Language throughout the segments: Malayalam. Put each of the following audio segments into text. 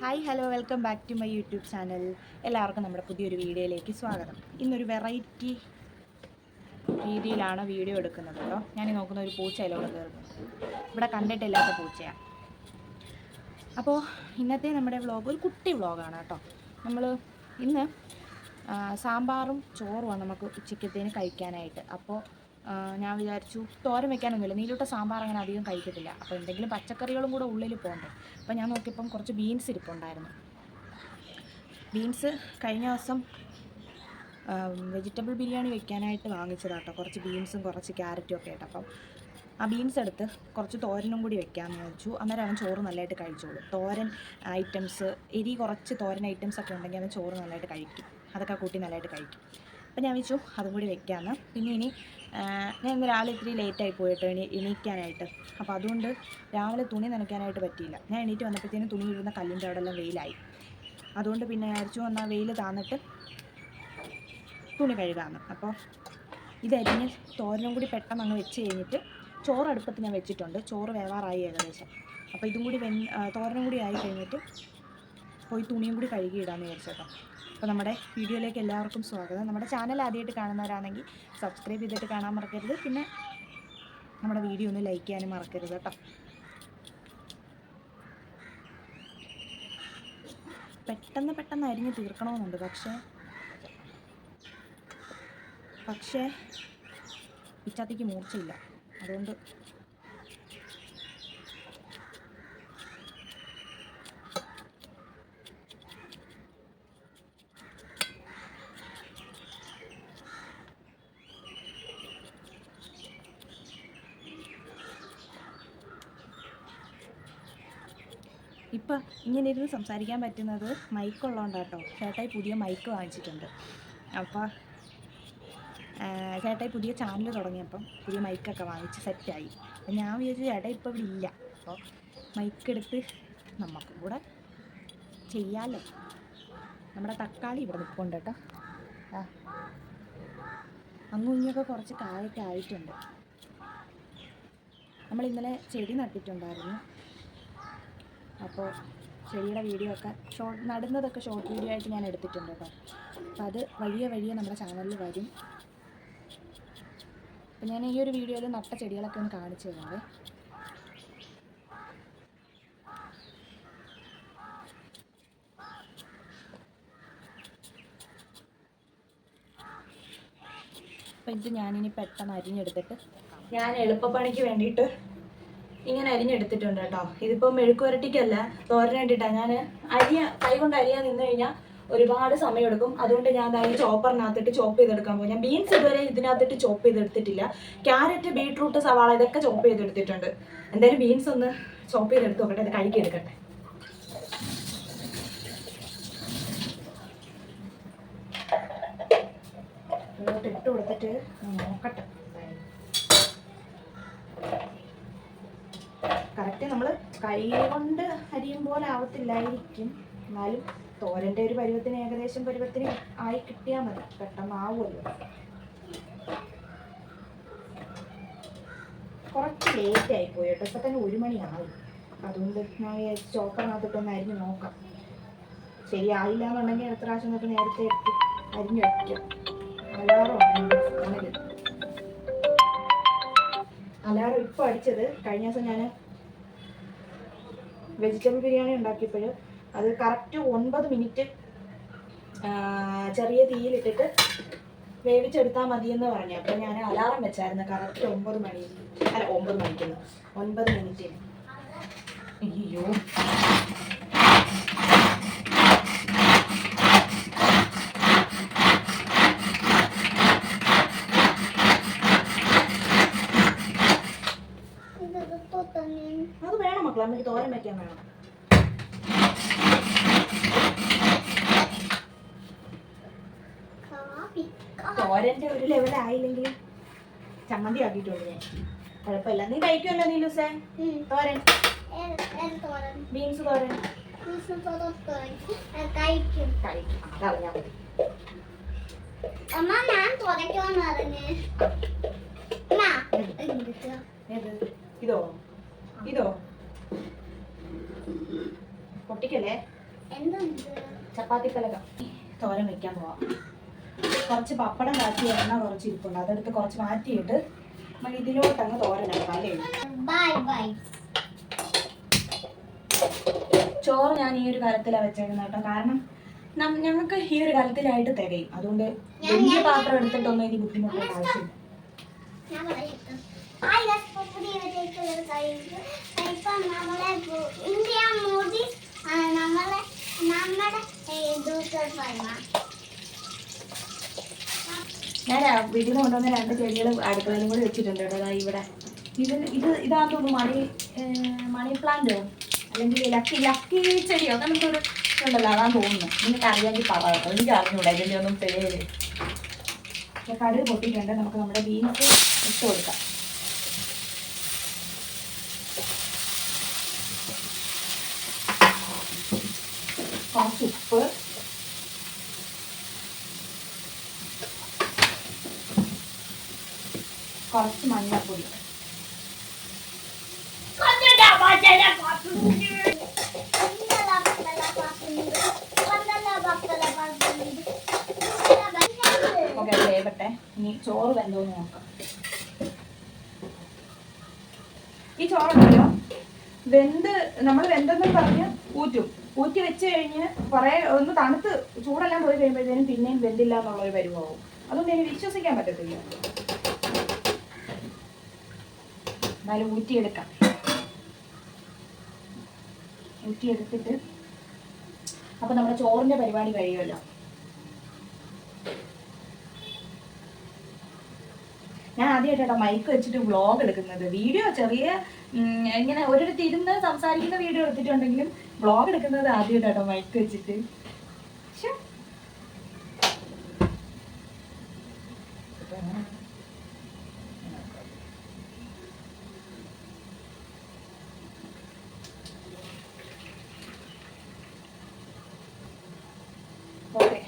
Hi hello welcome back to my YouTube channel. എല്ലാവർക്കും നമ്മുടെ പുതിയൊരു വീഡിയോയിലേക്ക് സ്വാഗതം. ഇന്നൊരു വെറൈറ്റി രീതിയിലാണ് വീഡിയോ എടുക്കുന്നത് കേട്ടോ. ഞാൻ നോക്കുന്ന ഒരു പൂച്ചയിലൂടെ കയറുന്നു ഇവിടെ കണ്ടിട്ടില്ലാത്ത പൂച്ചയാണ് അപ്പോൾ ഇന്നത്തെ നമ്മുടെ വ്ളോഗ് ഒരു കുട്ടി വ്ളോഗാണ് കേട്ടോ. നമ്മൾ ഇന്ന് സാമ്പാറും ചോറുമാണ് നമുക്ക് ഉച്ചക്കത്തേന് കഴിക്കാനായിട്ട്. അപ്പോൾ ഞാൻ വിചാരിച്ചു തോരൻ വെക്കാനൊന്നുമില്ല. നീലൂട്ട സാമ്പാർ അങ്ങനെ അധികം കഴിക്കത്തില്ല. അപ്പോൾ എന്തെങ്കിലും പച്ചക്കറികളും കൂടെ ഉള്ളിൽ പോകണ്ടേ അപ്പോൾ ഞാൻ നോക്കിയപ്പം കുറച്ച് ബീൻസ് ഇരിപ്പുണ്ടായിരുന്നു. ബീൻസ് കഴിഞ്ഞ ദിവസം വെജിറ്റബിൾ ബിരിയാണി വെക്കാനായിട്ട് വാങ്ങിച്ചതാട്ടോ കുറച്ച് ബീൻസും കുറച്ച് ക്യാരറ്റും ഒക്കെ ആയിട്ട്. അപ്പം ആ ബീൻസ് എടുത്ത് കുറച്ച് തോരനും കൂടി വെക്കാമെന്ന് വെച്ചു അന്നേരം അവൻ ചോറ് നല്ലതായിട്ട് കഴിച്ചോളൂ. തോരൻ ഐറ്റംസ് എരി കുറച്ച് തോരൻ ഐറ്റംസ് ഒക്കെ ഉണ്ടെങ്കിൽ അവൻ ചോറ് നല്ലതായിട്ട് കഴിക്കും. അതൊക്കെ കൂട്ടി നല്ലതായിട്ട് കഴിക്കും. അപ്പം ഞാൻ വെച്ചു അതും കൂടി വെക്കാമെന്ന് പിന്നെ ഇനി ഞാൻ ഇന്ന് രാവിലെ ഇത്തിരി ലേറ്റായി പോയിട്ടോ ഇനി എണീക്കാനായിട്ട്. അപ്പോൾ അതുകൊണ്ട് രാവിലെ തുണി നനയ്ക്കാനായിട്ട് പറ്റിയില്ല. ഞാൻ എണീറ്റ് വന്നപ്പോഴത്തേനും തുണി ഇടുന്ന കല്ലിന്റെ അവിടെ എല്ലാം വെയിലായി. അതുകൊണ്ട് പിന്നെ വിചാരിച്ചു എന്നാൽ വെയിൽ താന്നിട്ട് തുണി കഴുകാമെന്ന് അപ്പോൾ ഇതരിഞ്ഞ് തോരനും കൂടി പെട്ടെന്ന് അങ്ങ് വെച്ച് കഴിഞ്ഞിട്ട് ചോറ് അടുപ്പത്ത് ഞാൻ വെച്ചിട്ടുണ്ട്. ചോറ് വേവാറായി ഏകദേശം. അപ്പോൾ ഇതും കൂടി വെൻ തോരനും കൂടി ആയി കഴിഞ്ഞിട്ട് പോയി തുണിയും കൂടി കഴുകി ഇടാമെന്ന് വിചാരിച്ചേട്ടോ. അപ്പോൾ നമ്മുടെ വീഡിയോയിലേക്ക് എല്ലാവർക്കും സ്വാഗതം. നമ്മുടെ ചാനൽ ആദ്യമായിട്ട് കാണുന്നവരാണെങ്കിൽ സബ്സ്ക്രൈബ് ചെയ്തിട്ട് കാണാൻ മറക്കരുത്. പിന്നെ നമ്മുടെ വീഡിയോ ഒന്ന് ലൈക്ക് ചെയ്യാനും മറക്കരുത് കേട്ടോ. പെട്ടെന്ന് പെട്ടെന്ന് അരിഞ്ഞ് തീർക്കണമെന്നുണ്ട്. പക്ഷേ പക്ഷേ ഇച്ചാത്തേക്ക് മൂർച്ചയില്ല. അതുകൊണ്ട് ഇപ്പം ഇങ്ങനെ ഇരുന്ന് സംസാരിക്കാൻ പറ്റുന്നത്. മൈക്ക് ഉള്ളതുകൊണ്ടാണ് കേട്ടോ ചേട്ടായി പുതിയ മൈക്ക് വാങ്ങിച്ചിട്ടുണ്ട്. അപ്പോൾ ചേട്ടായി പുതിയ ചാനൽ തുടങ്ങിയപ്പം പുതിയ മൈക്കൊക്കെ വാങ്ങിച്ച് സെറ്റായി അപ്പം ഞാൻ വിചാരിച്ചു ചേട്ടാ ഇപ്പോൾ ഇവിടെ ഇല്ല. അപ്പോൾ മൈക്ക് എടുത്ത് നമുക്കും കൂടെ ചെയ്യാമല്ലോ നമ്മുടെ തക്കാളി ഇവിടെ നിൽപ്പുണ്ട് കേട്ടോ. ആ. അങ്ങും ഇങ്ങൊക്കെ കുറച്ച് കായൊക്കെ ആയിട്ടുണ്ട്. നമ്മൾ ഇന്നലെ ചെടി നട്ടിട്ടുണ്ടായിരുന്നു. അപ്പോൾ ചെടിയുടെ വീഡിയോ ഒക്കെ ഷോർട്ട് നടുന്നതൊക്കെ ഷോർട്ട് വീഡിയോ ആയിട്ട് ഞാൻ എടുത്തിട്ടുണ്ട് കേട്ടോ. അപ്പോൾ അത് വലിയ വലിയ നമ്മുടെ ചാനലിൽ വരും. അപ്പോൾ ഞാൻ ഈ ഒരു വീഡിയോയിൽ നട്ട ചെടികളൊക്കെ ഒന്ന് കാണിച്ചു തരുന്നത് അപ്പം ഇത് ഞാനിനി പെട്ടെന്ന് അരിഞ്ഞെടുത്തിട്ട് ഞാൻ എളുപ്പപ്പണിക്ക് വേണ്ടിയിട്ട് ഇങ്ങനെ അരിഞ്ഞെടുത്തിട്ടുണ്ട് കേട്ടോ. ഇതിപ്പോൾ മെഴുക്കുവരട്ടിക്കല്ല തോരനായിട്ടിട്ടാണ് ഞാൻ അരിയ കൈ കൊണ്ട് അരിയാൻ നിന്ന് കഴിഞ്ഞാൽ ഒരുപാട് സമയമെടുക്കും അതുകൊണ്ട് ഞാൻ അതായത് ചോപ്പറിനകത്തിട്ട് ചോപ്പ് ചെയ്തെടുക്കാൻ പോകും. ഞാൻ ബീൻസ് ഇതുവരെ ഇതിനകത്തിട്ട് ചോപ്പ് ചെയ്തെടുത്തിട്ടില്ല. ക്യാരറ്റ് ബീട്രൂട്ട് സവാള ഇതൊക്കെ ചോപ്പ് ചെയ്തെടുത്തിട്ടുണ്ട്. എന്തായാലും ബീൻസ് ഒന്ന് ചോപ്പ് ചെയ്തെടുത്ത് നോക്കട്ടെ. അത് കഴുകി എടുക്കട്ടെ. ഇട്ട് കൊടുത്തിട്ട് നോക്കട്ടെ. കറക്റ്റ് നമ്മൾ കൈ കൊണ്ട് അരിയും പോലെ ആവത്തില്ലായിരിക്കും. എന്നാലും തോരന്റെ ഒരു പരുവത്തിന് ഏകദേശം പരുവത്തിന് ആയി കിട്ടിയാൽ മതി. പെട്ടെന്ന് ആവുമല്ലോ. കുറച്ച് ലേറ്റ് ആയിപ്പോയി പോയി കേട്ടോ. ഇപ്പം തന്നെ ഒരു മണിയാവും അതുകൊണ്ട് ഞാൻ ചോക്കറിനകത്തിട്ടൊന്ന് അരിഞ്ഞ് നോക്കാം. ശരിയായില്ല എന്നുണ്ടെങ്കിൽ അടുത്ത പ്രാവശ്യം തൊട്ട് നേരത്തെ എടുത്ത് അരിഞ്ഞ് വയ്ക്കാം അലാറം അലാറും ഇപ്പോൾ അടിച്ചത്. കഴിഞ്ഞ ദിവസം ഞാൻ വെജിറ്റബിൾ ബിരിയാണി ഉണ്ടാക്കിയപ്പോൾ അത് കറക്റ്റ് ഒൻപത് മിനിറ്റ് ചെറിയ തീയിലിട്ടിട്ട് വേവിച്ചെടുത്താൽ മതിയെന്ന് പറഞ്ഞു. അപ്പോൾ ഞാൻ അലാറം വെച്ചായിരുന്നു കറക്റ്റ് ഒമ്പത് മണി അല്ല ഒമ്പത് മണിക്കുന്നു ഒൻപത് മിനിറ്റിന് അയ്യോ അത് വേണം മക്കളെ നമുക്ക് തോരൻ വെക്കാൻ വേണം തോരന്റെ ഒരു ലെവൽ ആയില്ലെങ്കിലും ചമ്മന്തി ആക്കിയിട്ടുണ്ട് ഞാൻ. കുഴപ്പമില്ല. നീ കഴിക്കുമല്ലോ നീലൂസേ? തോരൻ. ബീൻസ് തോരൻ. കഴിക്കും. കഴിക്കും. അതറിഞ്ഞാൽ മതി. അമ്മ ഞാൻ തുടയ്ക്കുമെന്ന് പറഞ്ഞ്. അമ്മ ഇതോ? ഇതോ? പൊട്ടിക്കല്ലേ? ചപ്പാത്തി പലക തോരൻ വെക്കാൻ പോവാം. കുറച്ച് പപ്പടം കാച്ചി എണ്ണ കുറച്ച് ഇരിപ്പുണ്ട്. അതെടുത്ത് കുറച്ച് മാറ്റിയിട്ട് നമ്മൾ ഇതിലോട്ട് അങ്ങ് തോരൻ അല്ലേ? ചോറ് ഞാൻ ഈ ഒരു കലത്തിലാണ് വെച്ചേക്കുന്നത് കേട്ടോ. കാരണം ഞങ്ങൾക്ക് ഈ ഒരു കലത്തിലായിട്ട് തികയും. അതുകൊണ്ട് വലിയ പാത്രം എടുത്തിട്ടൊന്നും ഇനി ബുദ്ധിമുട്ടുള്ള ആവശ്യമില്ല. ഇപ്പം നമ്മളെ ഇന്ത്യ മോദി നമ്മളെ നമ്മുടെ ഞാൻ വീട്ടിൽ കൊണ്ടുവന്ന രണ്ട് ചെടികൾ അടുക്കളയിലും കൂടി വെച്ചിട്ടുണ്ട് കേട്ടോ. ഇവിടെ. ഇത് ഇത് ഇതാന്ന് തോന്നുന്നു മണി മണി പ്ലാന്റോ? അല്ലെങ്കിൽ ലക്കി ലക്കി ചെടിയോ? നമുക്കൊരു ഉണ്ടല്ലോ അതാന്ന് തോന്നുന്നു. നിങ്ങൾക്ക് അറിയാമെങ്കിൽ പറ എനിക്ക് അറിഞ്ഞൂടാ ഇതിന്റെ ഒന്നും പേര്. കടുക് പൊട്ടിയിട്ടുണ്ട്. നമുക്ക് നമ്മുടെ ബീൻസ് ഇട്ട് കൊടുക്കാം കുറച്ച് ഉപ്പ്. കുറച്ച് മഞ്ഞൾപ്പൊടി ഓക്കെ വേവട്ടെ ഇനി ചോറ് വെന്തോന്ന് നോക്കാം. ഈ ചോറുണ്ടല്ലോ. വെന്ത് നമ്മൾ വെന്തെന്ന് പറഞ്ഞ് ഊറ്റും. ഊറ്റി വെച്ച് കഴിഞ്ഞ് കുറേ ഒന്ന് തണുത്ത് ചൂടെല്ലാം പോയി കഴിയുമ്പോഴത്തേനും പിന്നെയും വെന്തില്ല എന്നുള്ളൊരു പരിവാവും അതൊന്നും എനിക്ക് വിശ്വസിക്കാൻ പറ്റത്തില്ല. എന്നാലും ഊറ്റിയെടുക്കാം. ഊറ്റിയെടുത്തിട്ട് അപ്പൊ നമ്മുടെ ചോറിന്റെ പരിപാടി കഴിയുമല്ലോ. ഞാൻ ആദ്യമായിട്ടാണ് മൈക്ക് വെച്ചിട്ട് വ്ളോഗ് എടുക്കുന്നത്. വീഡിയോ ചെറിയ ഇങ്ങനെ ഒരിടത്ത് ഇരുന്ന് സംസാരിക്കുന്ന വീഡിയോ എടുത്തിട്ടുണ്ടെങ്കിലും വ്ളോഗ് എടുക്കുന്നത് ആദ്യമായിട്ടാണ് മൈക്ക് വെച്ചിട്ട് ശ്ശെ. ഓക്കെ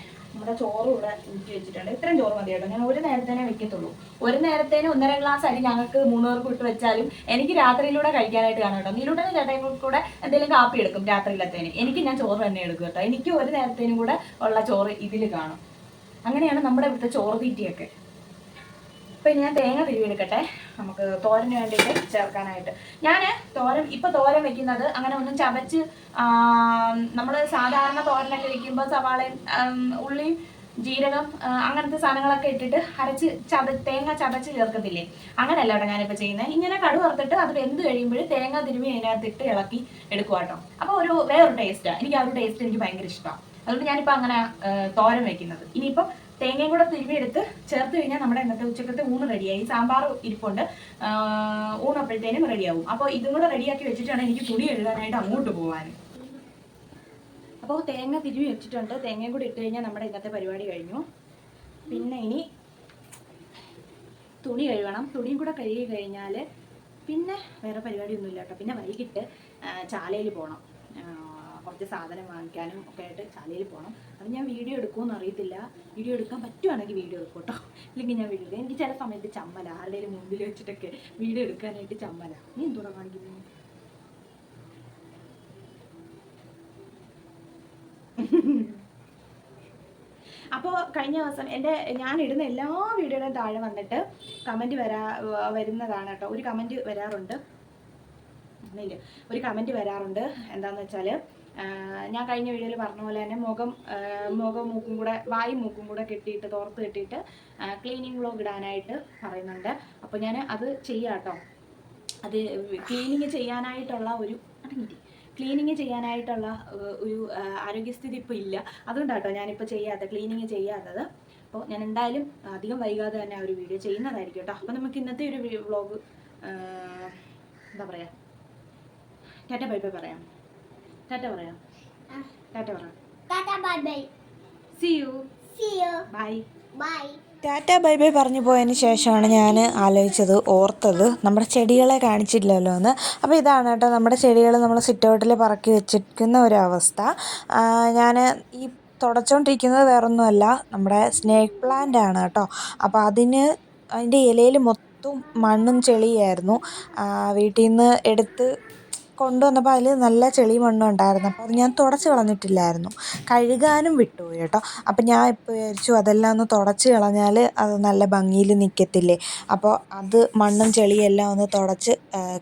നമ്മുടെ ചോറ് ഇവിടെ ഊറ്റി വെച്ചിട്ടുണ്ട്. ഇത്രയും ചോറ് മതി കേട്ടോ. ഞാൻ ഒരു നേരത്തേനെ വെക്കത്തുള്ളൂ. ഒരു നേരത്തേന് ഒന്നര ഗ്ലാസ് അരി ഞങ്ങൾക്ക് മൂന്ന് പേർക്ക് ഇട്ട് വെച്ചാലും എനിക്ക് രാത്രിയിലൂടെ കഴിക്കാനായിട്ട് കാണും കേട്ടോ. നീലൂടെ ചേട്ടൻ കൂടെ എന്തെങ്കിലും കാപ്പി എടുക്കും രാത്രിയിലത്തേന്. എനിക്ക് ഞാൻ ചോറ് തന്നെ എടുക്കും കേട്ടോ. എനിക്ക് ഒരു നേരത്തേനും കൂടെ ഉള്ള ചോറ് ഇതിൽ കാണും. അങ്ങനെയാണ് നമ്മുടെ ഇവിടുത്തെ ചോറ് തീറ്റിയൊക്കെ. ഇപ്പൊ ഞാൻ തേങ്ങ തിരുവിയെടുക്കട്ടെ നമുക്ക് തോരന് വേണ്ടിയിട്ട് ചേർക്കാനായിട്ട്. ഞാൻ തോരൻ ഇപ്പൊ തോരൻ വെക്കുന്നത് അങ്ങനെ ഒന്നും ചവച്ച് നമ്മൾ സാധാരണ തോരനൊക്കെ വെക്കുമ്പോൾ സവാളയും ഉള്ളി ഉള്ളിയും ജീരകം അങ്ങനത്തെ സാധനങ്ങളൊക്കെ ഇട്ടിട്ട് അരച്ച് ചത തേങ്ങ ചതച്ച് ചേർക്കത്തില്ലേ? അങ്ങനെയല്ല കേട്ടോ ഞാനിപ്പോൾ ചെയ്യുന്നത് ഇങ്ങനെ കടു വറുത്തിട്ട് അത് വെന്ത് കഴിയുമ്പോൾ തേങ്ങ തിരുമി അതിനകത്തിട്ട് ഇളക്കി എടുക്കുക കേട്ടോ അപ്പോൾ ഒരു വേറൊരു ടേസ്റ്റാണ് എനിക്ക് ആ ഒരു ടേസ്റ്റ് എനിക്ക് ഭയങ്കര ഇഷ്ടമാണ് അതുകൊണ്ട് ഞാനിപ്പോൾ അങ്ങനെ തോരം തോരൻ വെക്കുന്നത്. ഇനിയിപ്പം തേങ്ങയും കൂടെ തിരുമിയെടുത്ത് ചേർത്ത് കഴിഞ്ഞാൽ നമ്മുടെ ഇന്നത്തെ ഉച്ചക്കത്തെ ഊണ് റെഡിയായി. സാമ്പാർ ഇരിപ്പുണ്ട്. ആ, ഊണ് അപ്പോഴത്തേനും റെഡിയാവും. അപ്പോൾ ഇതും കൂടെ റെഡിയാക്കി വെച്ചിട്ടാണ് എനിക്ക് തുണി എഴുതാനായിട്ട് അങ്ങോട്ട് പോകാൻ അപ്പോൾ തേങ്ങ തിരുമി വെച്ചിട്ടുണ്ട്. തേങ്ങയും കൂടി ഇട്ട് കഴിഞ്ഞാൽ നമ്മുടെ ഇന്നത്തെ പരിപാടി കഴിഞ്ഞു. പിന്നെ ഇനി തുണി കഴുകണം. തുണിയും കൂടെ കഴുകി കഴിഞ്ഞാൽ പിന്നെ വേറെ പരിപാടിയൊന്നുമില്ല കേട്ടോ. പിന്നെ വൈകിട്ട് ചാലയിൽ പോകണം കുറച്ച് സാധനം വാങ്ങിക്കാനും ഒക്കെ ആയിട്ട് ചാലയിൽ പോകണം അത് ഞാൻ വീഡിയോ എടുക്കുമെന്ന് അറിയത്തില്ല. വീഡിയോ എടുക്കാൻ പറ്റുവാണെങ്കിൽ വീഡിയോ എടുക്കും കേട്ടോ ഇല്ലെങ്കിൽ ഞാൻ വീഡിയോ എനിക്ക് ചില സമയത്ത് ചമ്മല. ആരുടെയും മുമ്പിൽ വെച്ചിട്ടൊക്കെ വീഡിയോ എടുക്കാനായിട്ട് ചമ്മല. നീ എന്തോടാ കാണിക്കുന്നു? അപ്പോൾ കഴിഞ്ഞ ദിവസം എന്റെ ഞാൻ ഇടുന്ന എല്ലാ വീഡിയോയുടെയും താഴെ വന്നിട്ട് കമന്റ് വരാ വരുന്നതാണ് കേട്ടോ. ഒരു കമന്റ് വരാറുണ്ട്. ഒരു കമന്റ് വരാറുണ്ട്. എന്താണെന്ന് വെച്ചാൽ ഞാൻ കഴിഞ്ഞ വീഡിയോയിൽ പറഞ്ഞ പോലെ തന്നെ മുഖം മുഖം മൂക്കും കൂടെ വായും മൂക്കും കൂടെ കെട്ടിയിട്ട് തോർത്ത് കെട്ടിയിട്ട് ക്ലീനിങ് വ്ലോഗ് ഇടാനായിട്ട് പറയുന്നുണ്ട്. അപ്പോൾ ഞാൻ അത് ചെയ്യാട്ടോ അത് ക്ലീനിങ് ചെയ്യാനായിട്ടുള്ള ഒരു അടങ്ങിയിട്ട് ക്ലീനിങ് ചെയ്യാനായിട്ടുള്ള ഒരു ആരോഗ്യസ്ഥിതി ഇപ്പോൾ ഇല്ല. അതുകൊണ്ടാട്ടോ ഞാനിപ്പോൾ ചെയ്യാത്തത് ക്ലീനിങ് ചെയ്യാത്തത്. അപ്പോൾ ഞാൻ എന്തായാലും അധികം വൈകാതെ തന്നെ ആ ഒരു വീഡിയോ ചെയ്യുന്നതായിരിക്കും കേട്ടോ അപ്പോൾ നമുക്ക് ഇന്നത്തെ ഒരു വ്ളോഗ് എന്താ പറയുക ടാറ്റ ബൈ പറയാം. ടാറ്റ പറയാം. ടാറ്റ പറയാം tata bye bye. See you see you bye bye tata bye bye പറഞ്ഞു പോയതിന് ശേഷമാണ് ഞാൻ ആലോചിച്ചത് ഓർത്തത്. നമ്മുടെ ചെടികളെ കാണിച്ചില്ലല്ലോ എന്ന്. അപ്പോൾ ഇതാണ് കേട്ടോ നമ്മുടെ ചെടികൾ നമ്മൾ സിറ്റൗട്ടിൽ പറക്കി വെച്ചിരിക്കുന്ന ഒരവസ്ഥ. ഞാൻ ഈ തുടച്ചുകൊണ്ടിരിക്കുന്നത് വേറൊന്നുമല്ല നമ്മുടെ സ്നേക്ക് പ്ലാന്റ് ആണ് കേട്ടോ. അപ്പോൾ അതിന് അതിന്റെ ഇലയിൽ മൊത്തം മൊത്തം മണ്ണും ചെളിയായിരുന്നു. വീട്ടിൽ നിന്ന് എടുത്ത് കൊണ്ടുവന്നപ്പോൾ അതിൽ നല്ല ചെളി മണ്ണും ഉണ്ടായിരുന്നു. അപ്പോൾ അത് ഞാൻ തുടച്ച് കളഞ്ഞിട്ടില്ലായിരുന്നു. കഴുകാനും വിട്ടുപോയി കേട്ടോ. അപ്പോൾ ഞാൻ ഇപ്പോൾ വിചാരിച്ചു അതെല്ലാം ഒന്ന് തുടച്ച് കളഞ്ഞാൽ അത് നല്ല ഭംഗിയിൽ നിൽക്കത്തില്ലേ അപ്പോൾ അത് മണ്ണും ചെളിയും എല്ലാം ഒന്ന് തുടച്ച്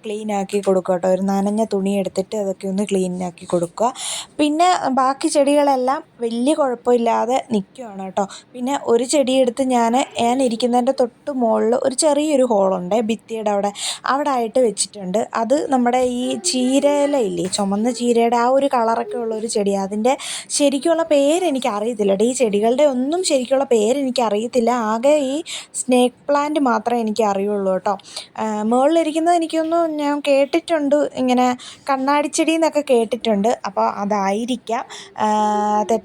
ക്ലീൻ ആക്കി കൊടുക്കുക കേട്ടോ. ഒരു നനഞ്ഞ തുണി എടുത്തിട്ട് അതൊക്കെ ഒന്ന് ക്ലീൻ ആക്കി കൊടുക്കുക. പിന്നെ ബാക്കി ചെടികളെല്ലാം വലിയ കുഴപ്പമില്ലാതെ നിൽക്കുകയാണ് കേട്ടോ. പിന്നെ ഒരു ചെടിയെടുത്ത് ഞാൻ ഞാൻ ഇരിക്കുന്നതിന്റെ തൊട്ട് മുകളിൽ ഒരു ചെറിയൊരു ഹോളുണ്ട് ഭിത്തിയുടെ അവിടെ. അവിടെ ആയിട്ട് വെച്ചിട്ടുണ്ട്. അത് നമ്മുടെ ഈ ചീരയില ഇല്ലേ ചുമന്ന ചീരയുടെ ആ ഒരു കളറൊക്കെ ഉള്ള ഒരു ചെടി. അതിന്റെ ശരിക്കുള്ള പേര് എനിക്ക് അറിയത്തില്ല ഈ ചെടികളുടെ ഒന്നും ശരിക്കുള്ള പേര് എനിക്ക് അറിയത്തില്ല ആകെ ഈ സ്നേക്ക് പ്ലാന്റ് മാത്രമേ എനിക്ക് അറിയുള്ളൂ കേട്ടോ മുകളിലിരിക്കുന്നത് എനിക്കൊന്നും ഞാൻ കേട്ടിട്ടുണ്ട്. ഇങ്ങനെ കണ്ണാടിച്ചെടി എന്നൊക്കെ കേട്ടിട്ടുണ്ട്. അപ്പോൾ അതായിരിക്കാം.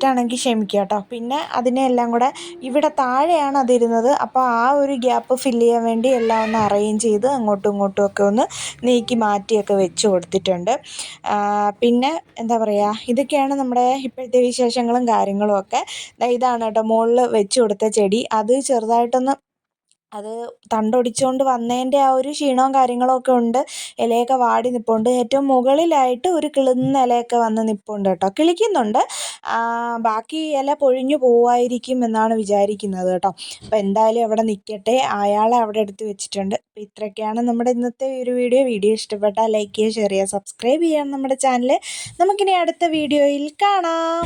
തെറ്റാണെങ്കിൽ ക്ഷമിക്കുക കേട്ടോ. പിന്നെ അതിനെ എല്ലാം കൂടെ ഇവിടെ താഴെയാണ് അതിരുന്നത്. അപ്പോൾ ആ ഒരു ഗ്യാപ്പ് ഫില്ല് ചെയ്യാൻ വേണ്ടി എല്ലാം ഒന്ന് അറേഞ്ച് ചെയ്ത് അങ്ങോട്ടും ഇങ്ങോട്ടും ഒക്കെ ഒന്ന് നീക്കി മാറ്റിയൊക്കെ വെച്ച് കൊടുത്തിട്ടുണ്ട്. പിന്നെ എന്താ പറയുക ഇതൊക്കെയാണ് നമ്മുടെ ഇപ്പോഴത്തെ വിശേഷങ്ങളും കാര്യങ്ങളും ഒക്കെ. ഇതാണ് കേട്ടോ മുകളിൽ വെച്ച് കൊടുത്ത ചെടി. അത് ചെറുതായിട്ടൊന്ന് അത് തണ്ടൊടിച്ചുകൊണ്ട് വന്നതിന്റെ ആ ഒരു ക്ഷീണവും കാര്യങ്ങളും ഒക്കെ ഉണ്ട്. ഇലയൊക്കെ വാടി നിൽപ്പുണ്ട് ഏറ്റവും മുകളിലായിട്ട് ഒരു കിളുന്ന ഇലയൊക്കെ വന്ന് നിൽപ്പുണ്ട് കേട്ടോ. കിളിക്കുന്നുണ്ട്. ബാക്കി ഇല പൊഴിഞ്ഞു പോവായിരിക്കും എന്നാണ് വിചാരിക്കുന്നത് കേട്ടോ. അപ്പോൾ എന്തായാലും അവിടെ നിൽക്കട്ടെ അയാളെ അവിടെ എടുത്ത് വെച്ചിട്ടുണ്ട്. അപ്പോൾ ഇത്രയൊക്കെയാണ് നമ്മുടെ ഇന്നത്തെ ഒരു വീഡിയോ. വീഡിയോ ഇഷ്ടപ്പെട്ടാൽ ലൈക്ക് ചെയ്യുക ഷെയർ ചെയ്യുക സബ്സ്ക്രൈബ് ചെയ്യാം നമ്മുടെ ചാനൽ നമുക്കിനി അടുത്ത വീഡിയോയിൽ കാണാം.